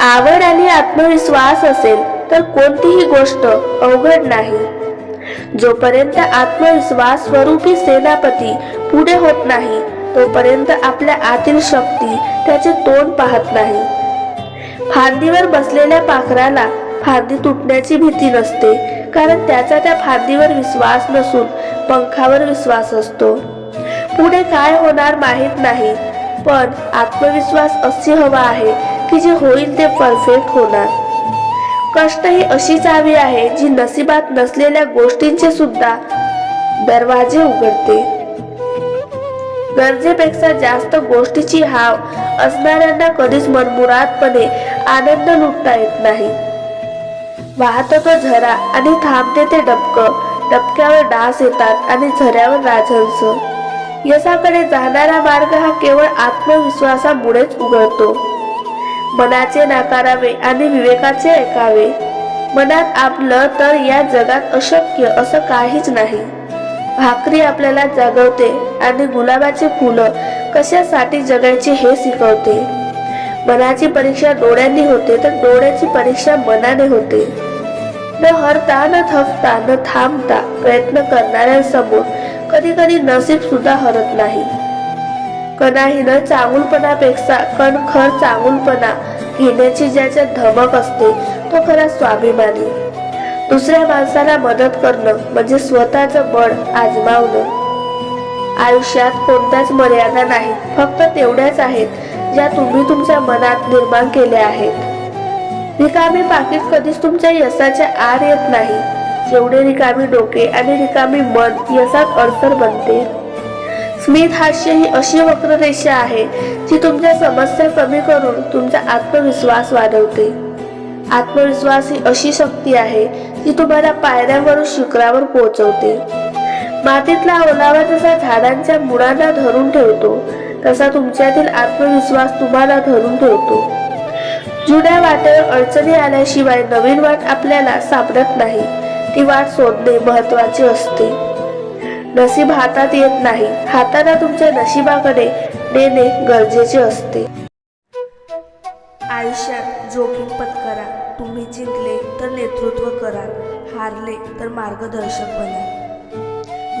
आवड आणि आत्मविश्वास असेल तर कोणतीही गोष्ट अवघड नाही. जोपर्यंत आत्मविश्वास स्वरूपी सेनापती पुढे होत नाही तोपर्यंत आपल्या आतील शक्ती त्याचे तोंड पाहत नाही. फांदीवर बसलेल्या पाखराला फांदी तुटण्याची भीती नसते कारण त्याचा त्या फांदीवर विश्वास नसून पंखावर विश्वास असतो. पुढे काय होणार माहीत नाही पण आत्मविश्वास असे हवा आहे की जे होईल ते परफेक्ट होणार. कष्ट ही अशी चावी आहे जी नशिबात नसलेल्या गोष्टींचे सुद्धा दरवाजे उघडते. गरजेपेक्षा जास्त गोष्टीची हाव असणाऱ्यांना कधीच मनमुरादपणे आनंद लुटता येत नाही. वाहतो तो झरा आणि थांबते ते डबक. डबक्यावर डास येतात आणि झऱ्यावर राजहंस. यशाकडे जाणारा मार्ग हा केवळ आत्मविश्वासामुळेच उघडतो. मनाचे नाकारावे आणि विवेकाचे ऐकावे. मनात आपलं तर या जगात अशक्य असं काहीच नाही. भाकरी आपल्याला जागवते आणि गुलाबाचे फुलं कशासाठी जगायचे हे शिकवते. मनाची परीक्षा डोळ्यांनी होते तर डोळ्याची परीक्षा मनाने होते. न हरता न थकता न थांबता प्रयत्न करणाऱ्यांसमोर कधी कधी नसीब सुद्धा हरत नाही. कणाहीनं चांगुलपणापेक्षा कणखर चांगुलपणा घेण्याची ज्याच्या धमक असते तो खरा स्वाभिमानी. दुसऱ्या माणसाला मदत करणं म्हणजे स्वतःचं बळ आजमावणं. आयुष्यात कोणत्याच मर्यादा नाही फक्त तेवढ्याच आहेत ज्या तुम्ही तुमच्या मनात निर्माण केल्या आहेत. रिकामी पाकिट कधीच तुमच्या यशाच्या आर येत नाही. जेवढे रिकामी डोके आणि रिकामी मन यशात अडसर बनते स्मित हास्य ही अशी वक्ररेषा आहे जी तुमच्या समस्या कमी करून तुमचा आत्मविश्वास वाढवते. आत्मविश्वास ही अशी शक्ती आहे जी तुम्हाला पायऱ्यावरून शिखरावर पोहोचवते. मातीतला ओलावा जसा झाडांच्या मुळांना धरून ठेवतो तसा तुमच्यातील आत्मविश्वास तुम्हाला धरून ठेवतो. जुन्या वाटेवर अडचणी आल्याशिवाय नवीन वाट आपल्याला सापडत नाही ती वाट शोधणे महत्त्वाचे असते. नशीब हातात येत नाही. हाताला तुमच्या नशिबाकडे देणे गरजेचे असते. आयुष्यात जोखीम पत्करा. तुम्ही जिंकले तर नेतृत्व करा. हारले तर मार्गदर्शक बना.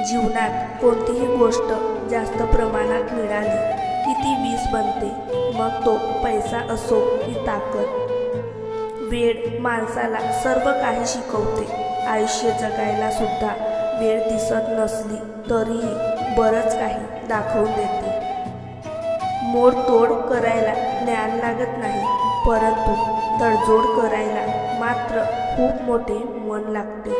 जीवनात कोणतीही गोष्ट जास्त प्रमाणात मिळाली की ती वीस बनते. मग तो पैसा असो की ताकद. वेळ माणसाला सर्व काही शिकवते. आयुष्य जगायला सुद्धा वेळ दिसत नसली तरीही बरंच काही दाखवून देते. मोडतोड करायला ज्ञान लागत नाही परंतु तडजोड करायला मात्र खूप मोठे मन लागते.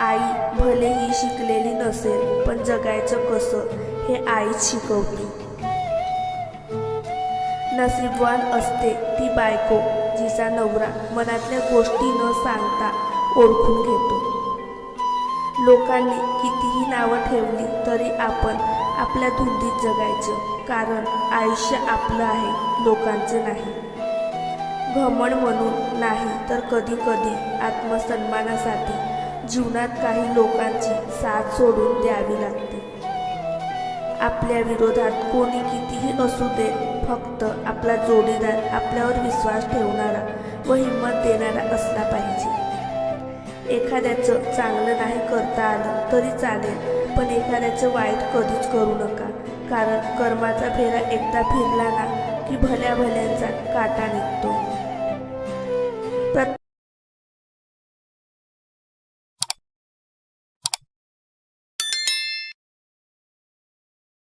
आई भलेही शिकलेली नसेल पण जगायचं कसं हे आईच शिकवते. नसीबवान असते ती बायको जिचा नवरा मनातल्या गोष्टी न सांगता ओळखून घेतो. लोकांनी कितीही नावं ठेवली तरी आपण आपल्या धुंदीत जगायचं. कारण आयुष्य आपलं आहे लोकांचं नाही. घमण म्हणून नाही तर कधी कधी आत्मसन्मानासाठी जीवनात काही लोकांची साथ सोडून द्यावी लागते. आपल्या विरोधात कोणी कितीही असू दे फक्त आपला जोडीदार आपल्यावर विश्वास ठेवणारा व हिंमत देणारा असला पाहिजे. एखाद्याचं चांगलं नाही करता आलं तरी चालेल पण एखाद्याचं वाईट कधीच करू नका. कारण कर्माचा फेरा एकदा फिरला ना की भल्या भल्यांचा काटा निघतो.